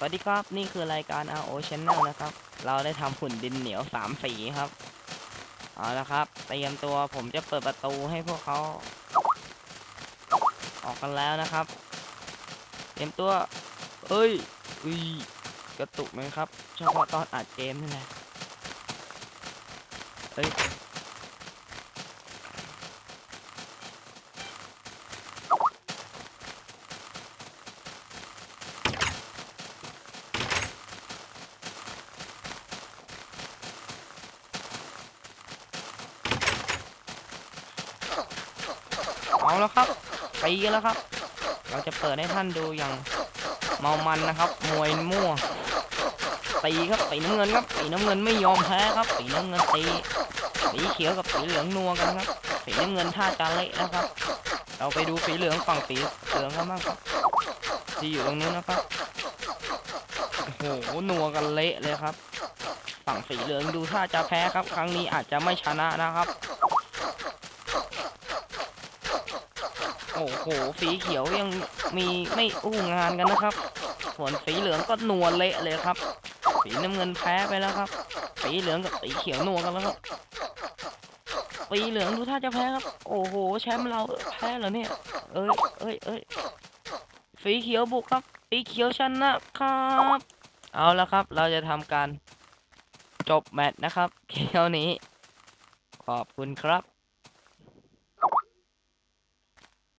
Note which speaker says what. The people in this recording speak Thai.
Speaker 1: สวัสดีครับนี่คือรายการ RO Channel นะครับ เราได้ทำหุ่นดินเหนียวสามสีครับเอาละครับเตรียมตัวผมจะเปิดประตูให้พวกเขา ออกกันแล้วนะครับ เตรียมตัว เอ้ยอุ้ยกระตุกไหมครับเฉพาะตอนอัดเกมนี่แหละเอ้ย เอาแล้วครับตีแล้วครับ เราจะเปิดให้ท่านดูอย่างเมามันนะครับ มวยมั่วตีครับตีน้ำเงินครับตีน้ำเงินไม่ยอมแพ้ครับตีน้ำเงินตีสีเขียวกับสีเหลืองนัวกันครับสีน้ำเงินท่าจะเละนะครับ เราไปดูสีเหลืองฝั่งสีเหลืองกันบ้างครับที่อยู่ตรงนู้นนะครับโอ้โหนัวกันเละเลยครับ ฝั่งสีเหลืองดูท่าจะแพ้ครับ ครั้งนี้อาจจะไม่ชนะนะครับ โอ้โห สีเขียวยังมีไม่อู้งานกันนะครับ ส่วนสีเหลืองก็นัวเละเลยครับ สีน้ำเงินแพ้ไปแล้วครับ สีเหลืองกับสีเขียวนัวกันแล้วครับ สีเหลืองดูท่าจะแพ้ครับ โอ้โห แชมป์เราแพ้เหรอเนี่ย เอ้ยเอ้ยเอ้ยสีเขียวบุกครับ สีเขียวชนะครับ เอาละครับ เราจะทำการจบแมตช์นะครับเท่านี้ ขอบคุณครับ